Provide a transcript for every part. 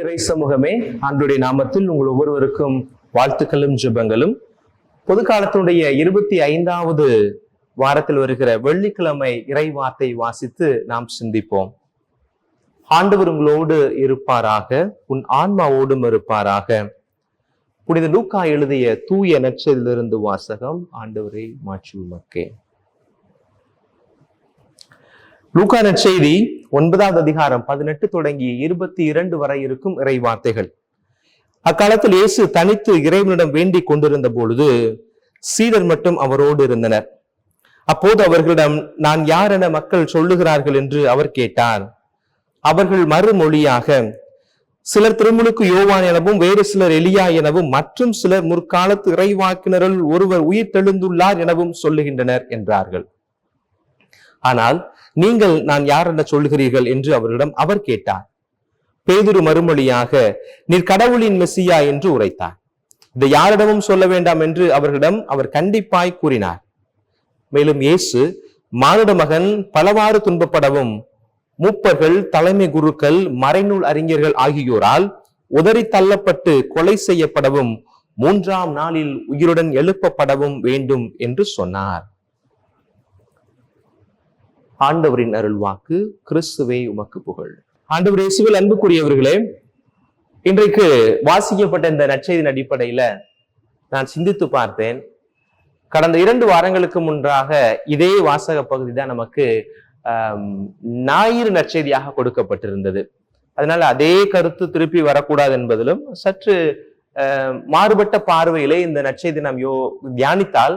இறை சமூகமே ஆண்டுடைய நாமத்தில் உங்கள் ஒவ்வொருவருக்கும் வாழ்த்துக்களும் ஜெபங்களும். பொது காலத்தினுடைய இருபத்தி ஐந்தாவது வாரத்தில் வருகிற வெள்ளிக்கிழமை இறை வார்த்தை வாசித்து நாம் சிந்திப்போம். ஆண்டவர் உங்களோடு இருப்பாராக உன் ஆன்மாவோடும் இருப்பாராக. புனித லூக்கா எழுதிய தூய நற்செய்திலிருந்து வாசகம் ஆண்டவரை மாற்றி உமக்கே. லூக்கா நற்செய்தி ஒன்பதாவது அதிகாரம் பதினெட்டு தொடங்கி இருபத்தி இரண்டு வரை இருக்கும் இறை வார்த்தைகள் அக்காலத்தில் இயேசு தனித்து இறைவனிடம் வேண்டிக் கொண்டிருந்த பொழுது சீடர் மட்டும் அவரோடு இருந்தனர். அப்போது அவர்களிடம் நான் யார் என மக்கள் சொல்லுகிறார்கள்? என்று அவர் கேட்டார். அவர்கள் மறுமொழியாக சிலர் திருமுழுக்கு யோவான் எனவும் வேறு சிலர் எலியா எனவும் மற்றும் சிலர் முற்காலத்து இறைவாக்கினரில் ஒருவர் உயிர் தெழுந்துள்ளார் எனவும் சொல்லுகின்றனர் என்றார்கள். ஆனால் நீங்கள் நான் யார் என சொல்கிறீர்கள் என்று அவரிடம் அவர் கேட்டார். பேதுரு மறுமொழியாக நீர் கடவுளின் மெஸ்ஸியா என்று உரைத்தார். இதை யாரிடமும் சொல்ல வேண்டாம் என்று அவர்களிடம் அவர் கண்டிப்பாய் கூறினார். மேலும் இயேசு மானுட மகன் பலவாறு துன்பப்படவும் மூப்பர்கள் தலைமை குருக்கள் மறைநூல் அறிஞர்கள் ஆகியோரால் உதறி தள்ளப்பட்டு கொலை செய்யப்படவும் மூன்றாம் நாளில் உயிருடன் எழுப்பப்படவும் வேண்டும் என்று சொன்னார். ஆண்டவரின் அருள்வாக்கு கிறிஸ்துவே உமக்கு புகழ். ஆண்டவர் இயேசுவில் அன்புக்குரியவர்களே இன்றைக்கு வாசிக்கப்பட்ட இந்த நற்செய்தியின் அடிப்படையில நான் சிந்தித்து பார்த்தேன். கடந்த இரண்டு வாரங்களுக்கு முன்பாக இதே வாசக பகுதி தான் நமக்கு ஞாயிறு நற்செய்தியாக கொடுக்கப்பட்டிருந்தது. அதனால அதே கருத்து திருப்பி வரக்கூடாது என்பதிலும் சற்று மாறுபட்ட பார்வையிலே இந்த நற்செய்தி நாம் யோ தியானித்தால்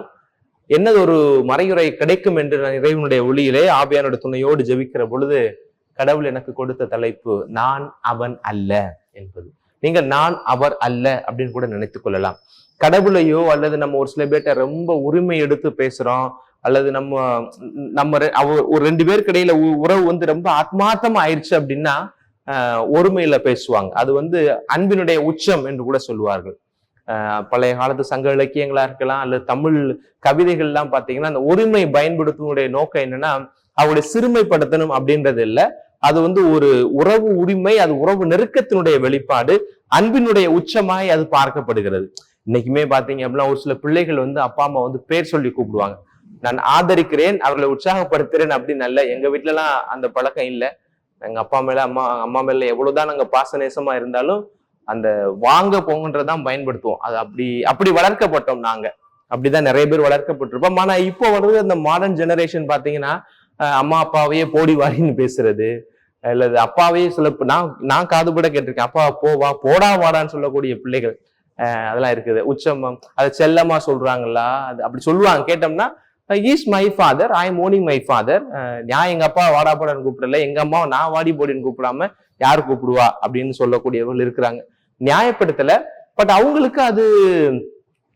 என்னது ஒரு மறையுறை கிடைக்கும் என்று நான் இறைவனுடைய ஒளியிலே ஆவியானோட துணையோடு ஜெபிக்கிற பொழுது கடவுள் எனக்கு கொடுத்த தலைப்பு நான் அவன் அல்ல என்பது. நீங்கள் நான் அவர் அல்ல அப்படின்னு கூட நினைத்து கொள்ளலாம். கடவுளையோ அல்லது நம்ம ஒரு சில பேர்கிட்ட ரொம்ப உரிமை எடுத்து பேசுறோம் அல்லது நம்ம நம்ம ரெ- அவ- ஒரு ரெண்டு பேருக்கு இடையில உ- உறவு வந்து ரொம்ப ஆத்மார்த்தமா ஆயிடுச்சு அப்படின்னா ஒருமையில பேசுவாங்க. அது வந்து அன்பினுடைய உச்சம் என்று கூட சொல்லுவார்கள். பழைய காலத்து சங்க இலக்கியங்களா இருக்கலாம் அல்லது தமிழ் கவிதைகள்லாம் பார்த்தீங்கன்னா அந்த ஒருமை பயன்படுத்துவனுடைய நோக்கம் என்னன்னா அவருடைய சிறுமைப்படுத்தணும் அப்படின்றது இல்லை. அது வந்து ஒரு உறவு உரிமை அது உறவு நெருக்கத்தினுடைய வெளிப்பாடு அன்பினுடைய உச்சமாய் அது பார்க்கப்படுகிறது. இன்னைக்குமே பாத்தீங்க அப்படின்னா ஒரு சில பிள்ளைகள் வந்து அப்பா அம்மா வந்து பேர் சொல்லி கூப்பிடுவாங்க. நான் ஆதரிக்கிறேன் அவர்களை உற்சாகப்படுத்துறேன் அப்படின்னு அல்ல. எங்க வீட்டுல எல்லாம் அந்த பழக்கம் இல்லை. எங்க அப்பா மேல அம்மா அம்மா மேல எவ்வளவுதான் நாங்க பாச நேசமா இருந்தாலும் அந்த வாங்க போங்கன்றதான் பயன்படுத்துவோம். அது அப்படி அப்படி வளர்க்கப்பட்டோம் நாங்க. அப்படிதான் நிறைய பேர் வளர்க்கப்பட்டிருப்போம். ஆனா இப்போ வந்து அந்த மாடர்ன் ஜெனரேஷன் பாத்தீங்கன்னா அம்மா அப்பாவையே போடி வாடின்னு பேசுறது அல்லது அப்பாவையே சில நான் நான் காதுபட கேட்டிருக்கேன். அப்பா போவா போடா வாடான்னு சொல்லக்கூடிய பிள்ளைகள் அதெல்லாம் இருக்குது. உச்சம் அதை செல்லமா சொல்றாங்களா? அது அப்படி சொல்லுவாங்க. கேட்டோம்னா is my father I am owning my father நான் எங்க அப்பா வாடா போடான்னு கூப்பிடல. எங்க அம்மா நான் வாடி போடின்னு கூப்பிடாம யார் கூப்பிடுவா? அப்படின்னு சொல்லக்கூடியவர்கள் இருக்கிறாங்க. நியாயப்படுத்தல. பட் அவங்களுக்கு அது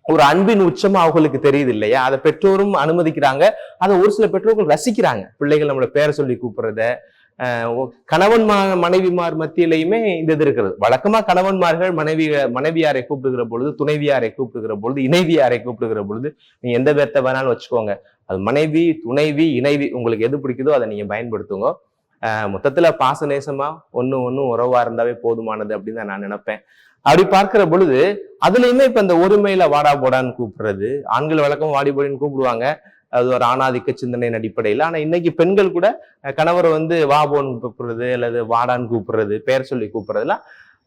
ஒரு அன்பின் உச்சமா அவங்களுக்கு தெரியுது இல்லையா? அதை பெற்றோரும் அனுமதிக்கிறாங்க. அதை ஒரு சில பெற்றோர்கள் ரசிக்கிறாங்க. பிள்ளைகள் நம்மளை பேரை சொல்லி கூப்பிடுறத. கணவன் மா- மனைவிமார் மத்தியிலையுமே இந்த இது இருக்கிறது வழக்கமா கணவன்மார்கள் மனைவி மனைவியாரை கூப்பிடுகிற பொழுது துணைவியாரை கூப்பிடுகிற பொழுது இணைவியாரை கூப்பிடுகிற பொழுது நீங்க எந்த பேர்த்த வேணாலும் வச்சுக்கோங்க. அது மனைவி துணைவி இணைவி உங்களுக்கு எது பிடிக்குதோ அதை நீங்க பயன்படுத்துங்க. மொத்தத்தில் பாச நேசமாக ஒன்றும் ஒன்றும் உறவாக இருந்தாவே போதுமானது அப்படின்னு தான் நான் நினைப்பேன். அப்படி பார்க்கிற பொழுது அதுலேயுமே இப்போ இந்த ஒருமையில வாடா போடான்னு கூப்பிடுறது ஆண்கள் வழக்கம் வாடி போடின்னு கூப்பிடுவாங்க. அது ஒரு ஆணாதிக்க சிந்தனையின் அடிப்படையில். ஆனால் இன்னைக்கு பெண்கள் கூட கணவரை வந்து வா போன்னு கூப்பிடுறது அல்லது வாடான்னு கூப்பிடுறது பெயர் சொல்லி கூப்பிடுறதுலாம்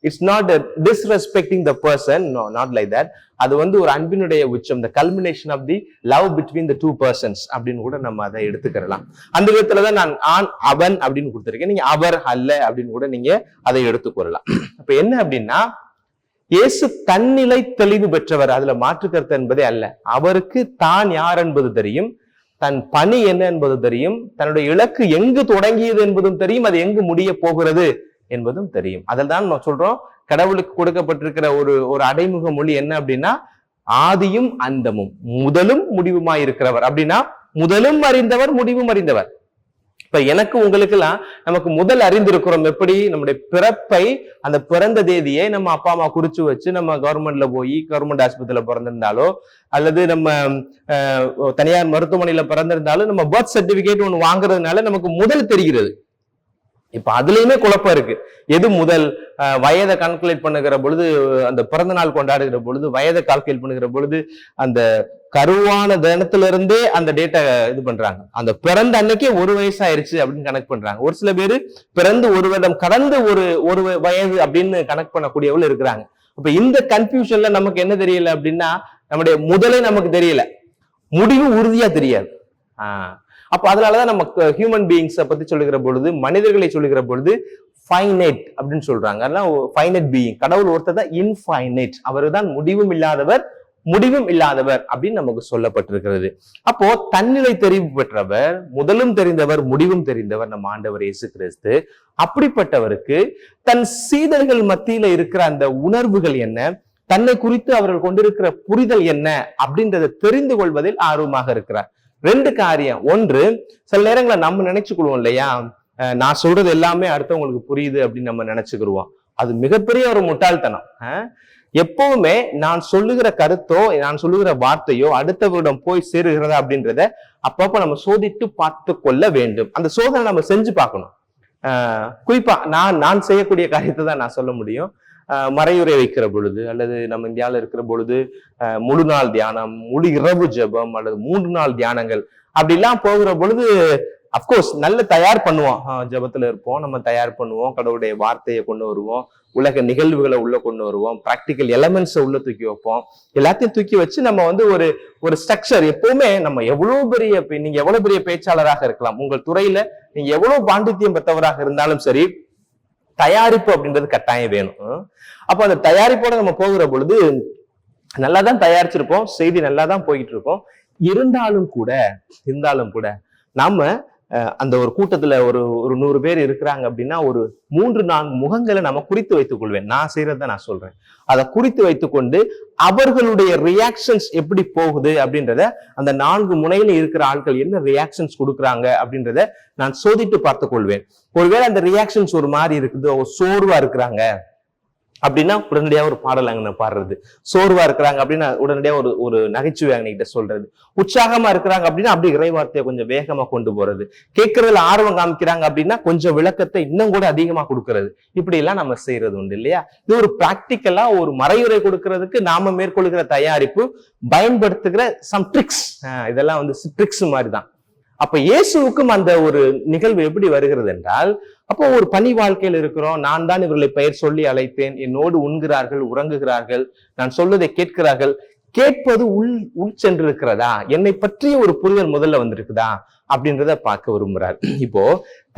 it's not disrespecting the person no not like that அது வந்து ஒரு அன்பினுடைய உச்சம் the culmination of the love between the two persons அப்படின்னு கூட நம்ம அதை எடுத்துக்கிறலாம். அந்த விதத்துல தான் நான் ஆண் அவன் அப்படின்னு கொடுத்துருக்கேன். நீங்க அவர் அல்ல அப்படின்னு கூட நீங்க அதை எடுத்துக்கொள்ளலாம். அப்ப என்ன அப்படின்னா இயேசு தன்னிலை தெளிவு பெற்றவர். அதுல மாற்று கருத்து என்பதே அல்ல. அவருக்கு தான் யார் என்பது தெரியும். தன் பணி என்ன என்பது தெரியும். தன்னுடைய இலக்கு எங்கு தொடங்கியது என்பதும் தெரியும். அது எங்கு முடிய போகிறது என்பதும் தெரியும். அதில் தான் நம்ம சொல்றோம் கடவுளுக்கு கொடுக்கப்பட்டிருக்கிற ஒரு ஒரு அடைமுக மொழி என்ன அப்படின்னா ஆதியும் அந்தமும். முதலும் முடிவுமாய் இருக்கிறவர். அப்படின்னா முதலும் அறிந்தவர் முடிவும் அறிந்தவர். இப்ப எனக்கு உங்களுக்கெல்லாம் நமக்கு முதல் அறிந்திருக்கிறோம் எப்படி? நம்முடைய பிறப்பை அந்த பிறந்த தேதியை நம்ம அப்பா அம்மா குறிச்சு வச்சு நம்ம கவர்மெண்ட்ல போய் கவர்மெண்ட் ஆஸ்பத்திரியில பிறந்திருந்தாலோ அல்லது நம்ம தனியார் மருத்துவமனையில பிறந்திருந்தாலும் நம்ம பர்த் சர்டிபிகேட் ஒன்று வாங்குறதுனால நமக்கு முதல் தெரிகிறது. இப்ப அதுலயுமே குழப்பம் இருக்கு. எது முதல்? அஹ், வயதை கால்குலேட் பண்ணுகிற பொழுது அந்த பிறந்த நாள் கொண்டாடுகிற பொழுது வயதை கால்குலேட் பண்ணுகிற பொழுது அந்த கருவான தினத்துல இருந்தே அந்த டேட்டா இது பண்றாங்க. அந்த பிறந்த அன்னைக்கே ஒரு வயசு ஆயிருச்சு அப்படின்னு கணக்கு பண்றாங்க. ஒரு சில பேர் பிறந்து ஒரு வருடம் கடந்து ஒரு ஒரு வயது அப்படின்னு கணக்கு பண்ணக்கூடியவர்கள் இருக்கிறாங்க. அப்ப இந்த கன்ஃபியூஷன்ல நமக்கு என்ன தெரியல அப்படின்னா நம்முடைய முதலே நமக்கு தெரியல. முடிவு உறுதியா தெரியாது. ஆஹ் அப்போ அதனாலதான் நம்ம ஹியூமன் பீயிங்ஸை பத்தி சொல்லுகிற பொழுது மனிதர்களை சொல்லுகிற பொழுது ஃபைனைட் அப்படின்னு சொல்றாங்க. அதெல்லாம் ஃபைனைட் பீயிங் கடவுள் ஒருத்தர் தான் இன்ஃபைனைட் அவர் தான் முடிவும் இல்லாதவர் முடிவும் இல்லாதவர் அப்படின்னு நமக்கு சொல்லப்பட்டிருக்கிறது. அப்போ தன்னிலை தெரிவு பெற்றவர் முதலும் தெரிந்தவர் முடிவும் தெரிந்தவர் நம்ம ஆண்டவர் இயேசு கிறிஸ்து. அப்படிப்பட்டவருக்கு தன் சீடர்கள் மத்தியில இருக்கிற அந்த உணர்வுகள் என்ன? தன்னை குறித்து அவர்கள் கொண்டிருக்கிற புரிதல் என்ன? அப்படின்றத தெரிந்து கொள்வதில் ஆர்வமாக இருக்கிறார். ரெண்டு காரியம். ஒன்று சில நேரங்களை நம்ம நினைச்சுக்கிடுவோம் இல்லையா? நான் சொல்றது எல்லாமே அடுத்தவங்களுக்கு புரியுது அப்படின்னு நம்ம நினைச்சுக்கிடுவோம் அது மிகப்பெரிய ஒரு முட்டாள்தனம். எப்பவுமே நான் சொல்லுகிற கருத்தோ நான் சொல்லுகிற வார்த்தையோ அடுத்தவரிடம் போய் சேருகிறதா அப்படின்றத அப்பப்ப நம்ம சோதித்து பார்த்து கொள்ள வேண்டும். அந்த சோதனை நம்ம செஞ்சு பார்க்கணும். குறிப்பா நான் நான் செய்யக்கூடிய காரியத்தை தான் நான் சொல்ல முடியும். மறையுறை வைக்கிற பொழுது அல்லது நம்ம இந்தியாவில் இருக்கிற பொழுது முழு நாள் தியானம் முழு இரவு ஜெபம் அல்லது மூன்று நாள் தியானங்கள் அப்படிலாம் போகிற பொழுது அப்கோர்ஸ் நல்ல தயார் பண்ணுவோம். ஆஹ் இருப்போம் நம்ம தயார் பண்ணுவோம் கடவுளுடைய வார்த்தையை கொண்டு வருவோம் உலக நிகழ்வுகளை உள்ள கொண்டு வருவோம் ப்ராக்டிக்கல் எலமெண்ட்ஸை உள்ள தூக்கி வைப்போம். எல்லாத்தையும் தூக்கி வச்சு நம்ம வந்து ஒரு ஒரு ஸ்ட்ரக்சர் எப்பவுமே நம்ம எவ்வளவு பெரிய பே- நீங்க எவ்வளவு பெரிய பேச்சாளராக இருக்கலாம். உங்கள் துறையில நீங்க எவ்வளவு பாண்டித்யம் பெற்றவராக இருந்தாலும் சரி தயாரிப்பு அப்படின்றது கட்டாயம் வேணும். அப்போ அந்த தயாரிப்போட நம்ம போகிற பொழுது நல்லா தான் தயாரிச்சிருப்போம் செய்தி நல்லா தான் போயிட்டு இருக்கோம். இருந்தாலும் கூட இருந்தாலும் கூட நம்ம அந்த ஒரு கூட்டத்துல ஒரு ஒரு நூறு பேர் இருக்கிறாங்க அப்படின்னா ஒரு மூன்று நான்கு முகங்களை நம்ம குறித்து வைத்துக் கொள்வேன். நான் செய்யறத நான் சொல்றேன். அதை குறித்து வைத்துக்கொண்டு அவர்களுடைய ரியாக்ஷன்ஸ் எப்படி போகுது அப்படின்றத அந்த நான்கு முனையில இருக்கிற ஆட்கள் என்ன ரியாக்ஷன்ஸ் கொடுக்குறாங்க அப்படின்றத நான் சோதித்து பார்த்துக் கொள்வேன். ஒருவேளை அந்த ரியாக்ஷன்ஸ் ஒரு மாதிரி இருக்குது ஒரு சோர்வா இருக்கிறாங்க அப்படின்னா உடனடியாக ஒரு பாடல் அங்கே பாடுறது. சோர்வா இருக்கிறாங்க அப்படின்னா உடனடியாக ஒரு ஒரு நகைச்சுவை அங்ககிட்ட சொல்றது. உற்சாகமா இருக்கிறாங்க அப்படின்னா அப்படி இறைவார்த்தையை கொஞ்சம் வேகமா கொண்டு போறது. கேட்கறதுல ஆர்வம் காமிக்கிறாங்க அப்படின்னா கொஞ்சம் விளக்கத்தை இன்னும் கூட அதிகமா கொடுக்கறது. இப்படி எல்லாம் நம்ம செய்யறது உண்டு இல்லையா? இது ஒரு பிராக்டிக்கலா ஒரு மறையுறை கொடுக்கறதுக்கு நாம மேற்கொள்கிற தயாரிப்பு பயன்படுத்துகிற சம் ட்ரிக்ஸ் இதெல்லாம் வந்து ட்ரிக்ஸ் மாதிரி தான். அப்ப இயேசுவுக்கும் அந்த ஒரு நிகழ்வு எப்படி வருகிறது என்றால் அப்போ ஒரு பணி வாழ்க்கையில் இருக்கிறோம். நான் தான் இவர்களை பெயர் சொல்லி அழைத்தேன். என்னோடு உண்கிறார்கள் உறங்குகிறார்கள். நான் சொல்வதை கேட்கிறார்கள். கேட்பது உள் உள் சென்றிருக்கிறதா? என்னை பற்றிய ஒரு புரிதல் முதல்ல வந்திருக்குதா? அப்படின்றத பார்க்க விரும்புகிறார். இப்போ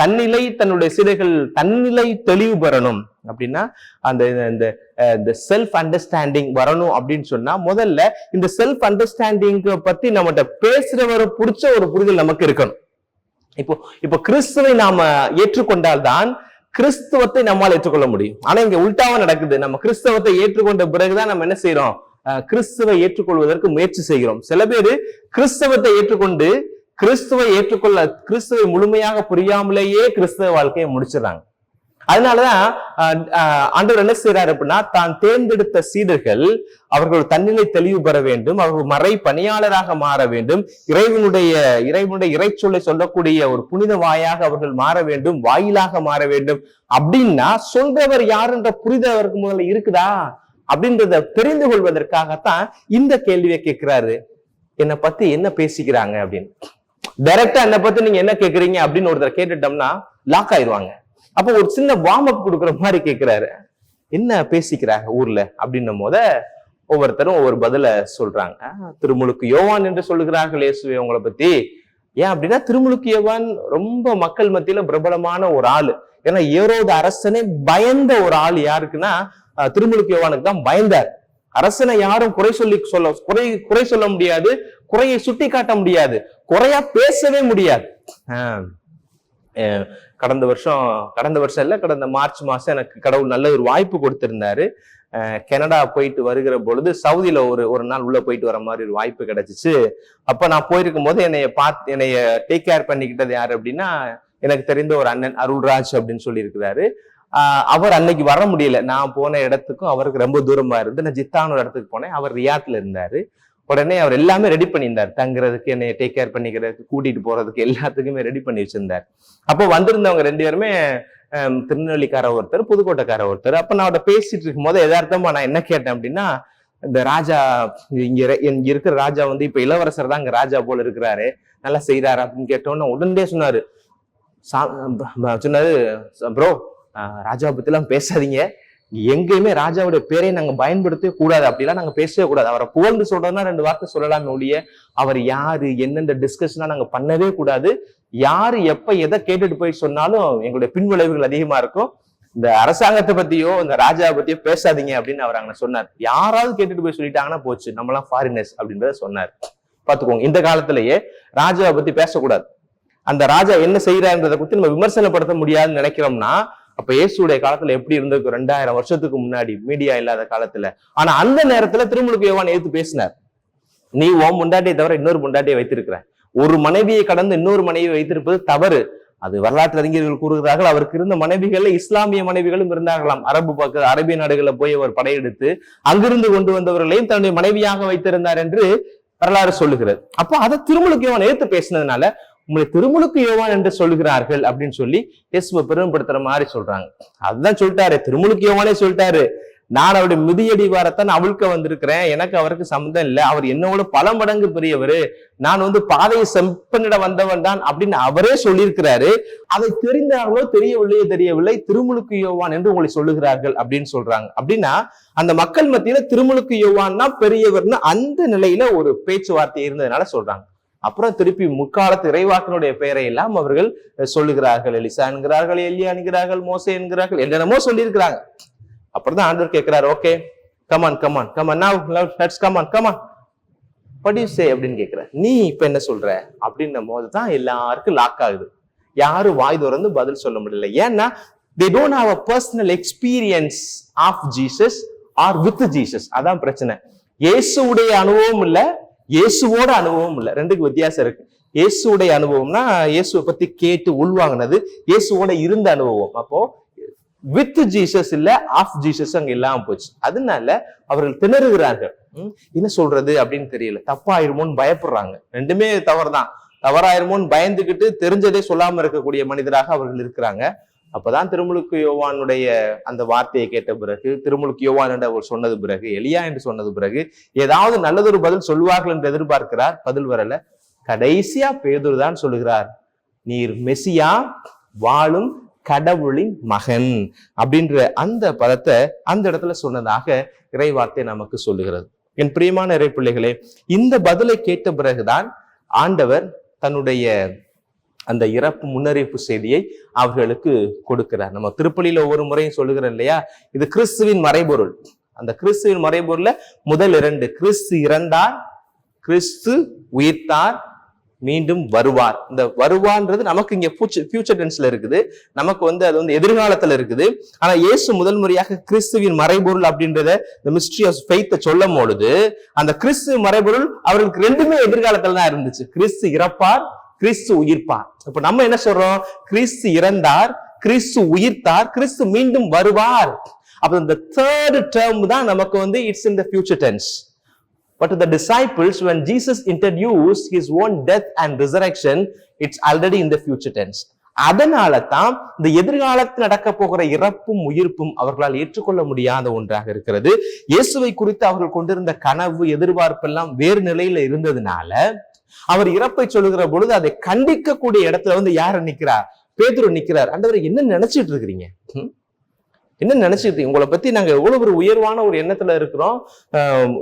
தன்னிலை தன்னுடைய சிலைகள் தன்னிலை தெளிவு பெறணும். அப்படின்னா அந்த இந்த இந்த செல்ஃப் அண்டர்ஸ்டாண்டிங் வரணும் அப்படின்னு சொன்னா முதல்ல இந்த செல்ஃப் அண்டர்ஸ்டாண்டிங் பத்தி நம்மகிட்ட பேசுறவரை பிடிச்ச ஒரு புரிதல் நமக்கு இருக்கணும். இப்போ இப்போ கிறிஸ்துவை நாம ஏற்றுக்கொண்டால் தான் கிறிஸ்துவத்தை நம்மால் ஏற்றுக்கொள்ள முடியும். ஆனா இங்க உல்டாவா நடக்குது. நம்ம கிறிஸ்தவத்தை ஏற்றுக்கொண்ட பிறகுதான் நம்ம என்ன செய்யறோம் கிறிஸ்துவை ஏற்றுக்கொள்வதற்கு முயற்சி செய்கிறோம். சில பேர் கிறிஸ்தவத்தை ஏற்றுக்கொண்டு கிறிஸ்துவை ஏற்றுக்கொள்ள கிறிஸ்துவை முழுமையாக புரியாமலேயே கிறிஸ்தவ வாழ்க்கையை முடிச்சிடறாங்க. அதனாலதான் ஆண்டவர் என்ன செய்யறாரு அப்படின்னா தான் தேர்ந்தெடுத்த சீடர்கள் அவர்கள் தன்னிலை தெளிவு பெற வேண்டும் அவர்கள் மறை பணியாளராக மாற வேண்டும் இறைவனுடைய இறைவனுடைய இறைச்சொல்லை சொல்லக்கூடிய ஒரு புனித வாயாக அவர்கள் மாற வேண்டும் வாயிலாக மாற வேண்டும். அப்படின்னா சொல்றவர் யாருன்ற புரிதல் அவருக்கு முதல்ல இருக்குதா? அப்படின்றத தெரிந்து கொள்வதற்காகத்தான் இந்த கேள்வியை கேட்கிறாரு. என்னை பத்தி என்ன பேசிக்கிறாங்க அப்படின்னு. டைரக்டா என்னை பத்தி நீங்க என்ன கேக்குறீங்க அப்படின்னு ஒருத்தர் கேட்டுட்டோம்னா லாக் ஆயிடுவாங்க. அப்போ ஒரு சின்ன வார்ம் அப் கொடுக்குற மாதிரி கேட்குறாரு என்ன பேசிக்கிறாங்க ஊர்ல? அப்படின்னும் போத ஒவ்வொருத்தரும் ஒவ்வொரு பதில சொல்றாங்க. "ஆஹ், திருமுழுக்கு யோவான் என்று சொல்லுகிறார்கள் இயேசுவை உங்களை பத்தி. ஏன் அப்படின்னா திருமுழுக்கு யோவான் ரொம்ப மக்கள் மத்தியில பிரபலமான ஒரு ஆளு. ஏன்னா ஏரோது அரசனே பயந்த ஒரு ஆள் யாருக்குன்னா திருமுழுக்கு யோவானுக்கு தான் பயந்தார். அரசனை யாரும் குறை சொல்லி சொல்ல குறை குறை சொல்ல முடியாது குறையை சுட்டி காட்ட முடியாது குறையா பேசவே முடியாது. ஆஹ் கடந்த வருஷம் கடந்த வருஷம் இல்லை கடந்த மார்ச் மாதம் எனக்கு கடவுள் நல்ல ஒரு வாய்ப்பு கொடுத்துருந்தாரு. கனடா போயிட்டு வருகிற பொழுது சவுதியில் ஒரு ஒரு நாள் உள்ளே போயிட்டு வர மாதிரி ஒரு வாய்ப்பு கிடைச்சிச்சு. அப்போ நான் போயிருக்கும் போது என்னைய பார்த்து என்னைய டேக் கேர் பண்ணிக்கிட்டது யார் அப்படின்னா எனக்கு தெரிந்த ஒரு அண்ணன் அருள்ராஜ் அப்படின்னு சொல்லியிருக்கிறாரு. அவர் அன்னைக்கு வர முடியல. நான் போன இடத்துக்கும் அவருக்கு ரொம்ப தூரமா இருந்து நான் ஜித்தானோட இடத்துக்கு போனேன். அவர் ரியாத்ல இருந்தாரு. உடனே அவர் எல்லாமே ரெடி பண்ணியிருந்தார். தங்குறதுக்கு என்னை டேக் கேர் பண்ணிக்கிறதுக்கு கூட்டிட்டு போறதுக்கு எல்லாத்துக்குமே ரெடி பண்ணி வச்சிருந்தார். அப்போ வந்திருந்தவங்க ரெண்டு பேருமே திருநெல்வேலிக்கார ஒருத்தர் புதுக்கோட்டைக்கார ஒருத்தர். அப்போ நான் அவட்ட பேசிட்டு இருக்கும் போது எதார்த்தமா நான் என்ன கேட்டேன் அப்படின்னா இந்த ராஜா இங்க இங்க இருக்கிற ராஜா வந்து இப்ப இளவரசர் தான் இங்க ராஜா போல இருக்கிறாரு. நல்லா செய்யறாரு அப்படின்னு கேட்டோன்னு உடனே சொன்னாரு. சா- சொன்னாரு ப்ரோ ராஜாவை பத்தி எல்லாம் பேசாதீங்க. எங்கேயுமே ராஜாவுடைய பேரை நாங்க பயன்படுத்தவே கூடாது. அப்படிலாம் நாங்க பேசவே கூடாது. அவரை புகழ்ந்து சொல்றதுன்னா ரெண்டு வார்த்தை சொல்லலாமே ஒழிய அவர் யாரு என்னென்ன டிஸ்கஷனா நாங்க பண்ணவே கூடாது. யாரு எப்ப எதை கேட்டுட்டு போய் சொன்னாலும் எங்களுடைய பின்விளைவுகள் அதிகமா இருக்கும். இந்த அரசாங்கத்தை பத்தியோ இந்த ராஜாவை பத்தியோ பேசாதீங்க அப்படின்னு அவர் அங்க சொன்னார். யாராவது கேட்டுட்டு போய் சொல்லிட்டாங்கன்னா போச்சு. நம்மளாம் ஃபாரினர்ஸ் அப்படின்றத சொன்னார். பாத்துக்கோங்க இந்த காலத்திலேயே ராஜாவை பத்தி பேசக்கூடாது. அந்த ராஜா என்ன செய்யறான்றதை குறித்து நம்ம விமர்சனப்படுத்த முடியாதுன்னு நினைக்கிறோம்னா அப்ப இயேசுடைய காலத்துல எப்படி இருந்திருக்கும் ரெண்டாயிரம் வருஷத்துக்கு முன்னாடி மீடியா இல்லாத காலத்துல. ஆனா அந்த நேரத்துல திருமுழுக்கு யோவான் எடுத்து பேசினார். நீ ஓம் முண்டாட்டியை தவிர இன்னொரு முண்டாட்டியை வைத்திருக்கிற. ஒரு மனைவியை கடந்து இன்னொரு மனைவியை வைத்திருப்பது தவறு. அது வரலாற்று அறிஞர்கள் கூறுகிறார்கள் அவருக்கு இருந்த மனைவிகள்ல இஸ்லாமிய மனைவிகளும் இருந்தார்களாம். அரபு பக்க அரபிய நாடுகளில் போய் அவர் படையெடுத்து அங்கிருந்து கொண்டு வந்தவர்களையும் தன்னுடைய மனைவியாக வைத்திருந்தார் என்று வரலாறு சொல்லுகிறது. அப்போ அதை திருமலுக்கு அவன் எடுத்து பேசினதுனால உங்களை திருமுழுக்கு யோவான் என்று சொல்லுகிறார்கள் அப்படின்னு சொல்லி இயேசுவை பெருமைப்படுத்துற மாதிரி சொல்றாங்க. அதுதான் சொல்லிட்டாரு. திருமுழுக்கு யோவானே சொல்லிட்டாரு. நான் அவருடைய மிதியடி வாரத்தான் அவிழ்க்க வந்திருக்கிறேன். எனக்கு அவருக்கு சம்மந்தம் இல்லை. அவர் என்னோட பல மடங்கு பெரியவர். நான் வந்து பாதையை செம்பனிட வந்தவன் தான் அப்படின்னு அவரே சொல்லியிருக்கிறாரு. அதை தெரிந்தார்களோ தெரியவில்லையோ தெரியவில்லை. திருமுழுக்கு யோவான் என்று உங்களை சொல்லுகிறார்கள் அப்படின்னு சொல்றாங்க. அப்படின்னா அந்த மக்கள் மத்தியில திருமுழுக்கு யோவான் தான் பெரியவர்னு அந்த நிலையில ஒரு பேச்சுவார்த்தை இருந்ததுனால சொல்றாங்க. அப்புறம் திருப்பி முக்காலத்து இறைவாக்கினுடைய பெயரை எல்லாம் அவர்கள் சொல்லுகிறார்கள். எலிசா என்கிறார்கள் எல்லியா என்கிறார்கள் மோசே என்கிறார்கள் என்னென்னமோ சொல்லியிருக்கிறாங்க. அப்புறம் தான் ஆண்டவர் கேட்கிறார் okay come on come on come on let's come on come on what say அப்படின்னு கேட்கிற நீ இப்ப என்ன சொல்ற? அப்படின்னும் போது தான் எல்லாருக்கும் லாக் ஆகுது. யாரும் வாய் திறந்து பதில் சொல்ல முடியல. ஏன்னா they don't have a personal experience of Jesus or with Jesus அதான் பிரச்சனை. இயேசுடைய அனுபவம் இல்லை இயேசுவோட அனுபவம் இல்லை. ரெண்டுக்கு வித்தியாசம் இருக்கு. இயேசுடைய அனுபவம்னா இயேசுவை பத்தி கேட்டு உள்வாங்கினது இயேசுவோட இருந்த அனுபவம். அப்போ வித் ஜீசஸ் இல்ல ஆஃப் ஜீசஸ் அங்க இல்லாம போச்சு. அதனால அவர்கள் திணறுகிறார்கள். ம், என்ன சொல்றது அப்படின்னு தெரியல. தப்பாயிருமோன்னு பயப்படுறாங்க. ரெண்டுமே தவறுதான். தவறாயிருமோன்னு பயந்துகிட்டு தெரிஞ்சதே சொல்லாம இருக்கக்கூடிய மனிதராக அவர்கள் இருக்கிறாங்க. அப்பதான் திருமுழுக்கு யோவானுடைய அந்த வார்த்தையை கேட்ட பிறகு திருமுழுக்கு யோவான் என்று அவர் சொன்னது பிறகு எலியா என்று சொன்னது பிறகு ஏதாவது நல்லதொரு பதில் சொல்லுவார்கள் என்று எதிர்பார்க்கிறார்? பதில் வரல. கடைசியா பேதுரு தான் சொல்லுகிறார் நீர் மெசியா வாழும் கடவுளின் மகன் அப்படின்ற அந்த பதத்தை அந்த இடத்துல சொன்னதாக இறைவார்த்தை நமக்கு சொல்லுகிறது. என் பிரியமான இறை பிள்ளைகளே இந்த பதிலை கேட்ட பிறகுதான் ஆண்டவர் தன்னுடைய அந்த இறப்பு முன்னறிவிப்பு செய்தியை அவர்களுக்கு கொடுக்கிறார். நம்ம திருப்பலியில ஒவ்வொரு முறையும் சொல்லுகிறோம் இல்லையா? இது கிறிஸ்துவின் மறைபொருள். அந்த கிறிஸ்துவின் மறைபொருள்ல முதல் இரண்டு கிறிஸ்து இறந்தார் கிறிஸ்து உயிர்த்தார் மீண்டும் வருவார். இந்த வருவான்றது நமக்கு இங்க ஃபியூச்சர் டென்ஸ்ல இருக்குது. நமக்கு வந்து அது வந்து எதிர்காலத்துல இருக்குது. ஆனா இயேசு முதல் முறையாக கிறிஸ்துவின் மறைபொருள் அப்படின்றத இந்த மிஸ்ட்ரி ஆஃப் ஃபெய்த்தை சொல்லும் பொழுது அந்த கிறிஸ்து மறைபொருள் அவர்களுக்கு ரெண்டுமே எதிர்காலத்துல தான் இருந்துச்சு. கிறிஸ்து இறப்பார் கிறிஸ்து உயிர்ப்பார். இப்ப நம்ம என்ன சொல்றோம்? கிறிஸ்து இறந்தார் கிறிஸ்து உயிர்த்தார் கிறிஸ்து மீண்டும் வருவார். அப்ப இந்த தேர்ட் டேர்ம் தான் நமக்கு வந்து it's in the future tense But to the disciples, when Jesus introduced his own death and resurrection, it's already in the future tense. அதனால தான் இந்த எதிர்காலத்தில் நடக்க போகிற இறப்பும் உயிர்ப்பும் அவர்களால் ஏற்றுக்கொள்ள முடியாத ஒன்றாக இருக்கிறது. இயேசுவை குறித்து அவர்கள் கொண்டிருந்த கனவு எதிர்பார்ப்பெல்லாம் வேறு நிலையில இருந்ததுனால அவர் இறப்பை சொல்லுகிற பொழுது அதை கண்டிக்கக்கூடிய இடத்துல வந்து யார் நிக்கிறார் பேதுரு நிக்கிறார் ஆண்டவர் என்ன நினைச்சிட்டு இருக்கிறீங்க? என்ன நினைச்சிட்டு உங்களை பத்தி நாங்க எவ்வளவு ஒரு உயர்வான ஒரு எண்ணத்துல இருக்கிறோம்.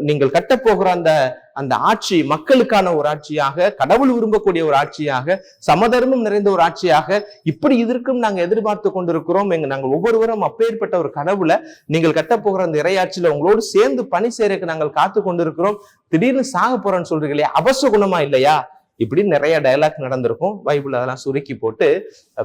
நீங்கள் கட்டப்போகிற அந்த அந்த ஆட்சி மக்களுக்கான ஒரு ஆட்சியாக கடவுள் விரும்பக்கூடிய ஒரு ஆட்சியாக சமதர்மம் நிறைந்த ஒரு ஆட்சியாக இப்படி இதற்கும் நாங்க எதிர்பார்த்து கொண்டிருக்கிறோம். எங்க நாங்கள் ஒவ்வொருவரும் அப்பேற்பட்ட ஒரு கடவுளை நீங்கள் கட்டப்போகிற அந்த இறையாட்சியில உங்களோடு சேர்ந்து பணி செய்யறதுக்கு நாங்கள் காத்து கொண்டிருக்கிறோம். திடீர்னு சாக போறோம்னு சொல்றீங்களே அபசகுணமா இல்லையா? இப்படி நிறைய டயலாக் நடந்திருக்கும். பைபிள் அதெல்லாம் சுருக்கி போட்டு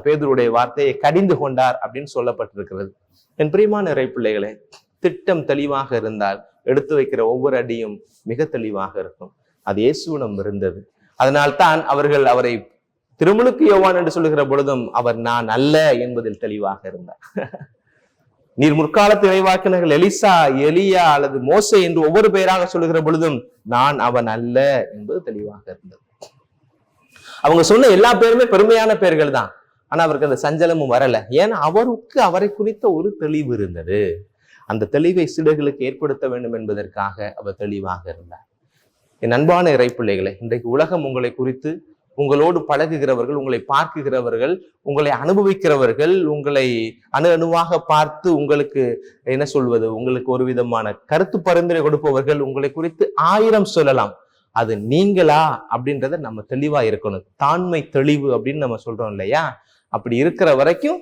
பேதருடைய வார்த்தையை கடிந்து கொண்டார் அப்படின்னு சொல்லப்பட்டிருக்கிறது. என் பிரியமான இறை பிள்ளைகளே திட்டம் தெளிவாக இருந்தால் எடுத்து வைக்கிற ஒவ்வொரு அடியும் மிக தெளிவாக இருக்கும். அது இயேசுவிடம் இருந்தது. அதனால்தான் அவர்கள் அவரை திருமுழுக்கு யோவான் என்று சொல்லுகிற பொழுதும் அவர் நான் அல்ல என்பதில் தெளிவாக இருந்தார். நீர் முற்காலத்து நினைவாக்கினர்கள் எலிசா எலியா அல்லது மோசை என்று ஒவ்வொரு பெயராக சொல்லுகிற பொழுதும் நான் அவன் அல்ல என்பது தெளிவாக இருந்தது. அவங்க சொன்ன எல்லா பேருமே பெருமையான பேர்கள் தான். ஆனா அவருக்கு அந்த சஞ்சலமும் வரல. ஏன்னா அவருக்கு அவரை குறித்த ஒரு தெளிவு இருந்தது. அந்த தெளிவை சிலர்களுக்கு ஏற்படுத்த வேண்டும் என்பதற்காக அவர் தெளிவாக இருந்தார். என் அன்பான இறைப்பிள்ளைகளை இன்றைக்கு உலகம் உங்களை குறித்து உங்களோடு பழகுகிறவர்கள் உங்களை பார்க்குகிறவர்கள் உங்களை அனுபவிக்கிறவர்கள் உங்களை அணு அணுவாக பார்த்து உங்களுக்கு என்ன சொல்வது உங்களுக்கு ஒரு விதமான கருத்து பரிந்துரை கொடுப்பவர்கள் உங்களை குறித்து ஆயிரம் சொல்லலாம். அது நீங்களா அப்படின்றத நம்ம தெளிவாக இருக்கணும். தாண்மை தெளிவு அப்படின்னு நம்ம சொல்கிறோம் இல்லையா? அப்படி இருக்கிற வரைக்கும்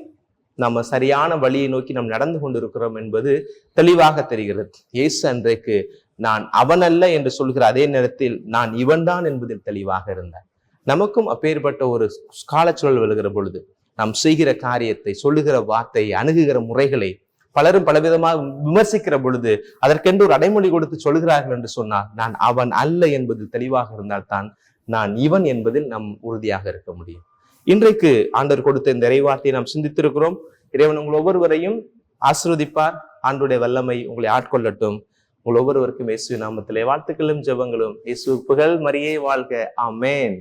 நம்ம சரியான வழியை நோக்கி நாம் நடந்து கொண்டிருக்கிறோம் என்பது தெளிவாக தெரிகிறது. இயேசு அன்றைக்கு நான் அவன் அல்ல என்று சொல்கிற அதே நேரத்தில் நான் இவன்தான் என்பதில் தெளிவாக இருந்தார். நமக்கும் அப்பேற்பட்ட ஒரு காலச்சூழல் வருகிற பொழுது நாம் செய்கிற காரியத்தை சொல்லுகிற வார்த்தை அணுகுகிற முறைகளை பலரும் பலவிதமாக விமர்சிக்கிற பொழுது அதற்கென்று ஒரு அடைமொழி கொடுத்து சொல்கிறார்கள் என்று சொன்னால் நான் அவன் அல்ல என்பது தெளிவாக இருந்தால்தான் நான் இவன் என்பதில் நாம் உறுதியாக இருக்க முடியும். இன்றைக்கு ஆண்டவர் கொடுத்த இந்த இறைவார்த்தையை நாம் சிந்தித்திருக்கிறோம். இறைவன் உங்கள் ஒவ்வொருவரையும் ஆசிர்வதிப்பார். ஆண்டுடைய வல்லமை உங்களை ஆட்கொள்ளட்டும். உங்கள் ஒவ்வொருவருக்கும் இயேசு நாமத்திலே வாழ்த்துக்களும் ஜெபங்களும். இயேசு புகழ் மரியே வாழ்க. ஆமென்.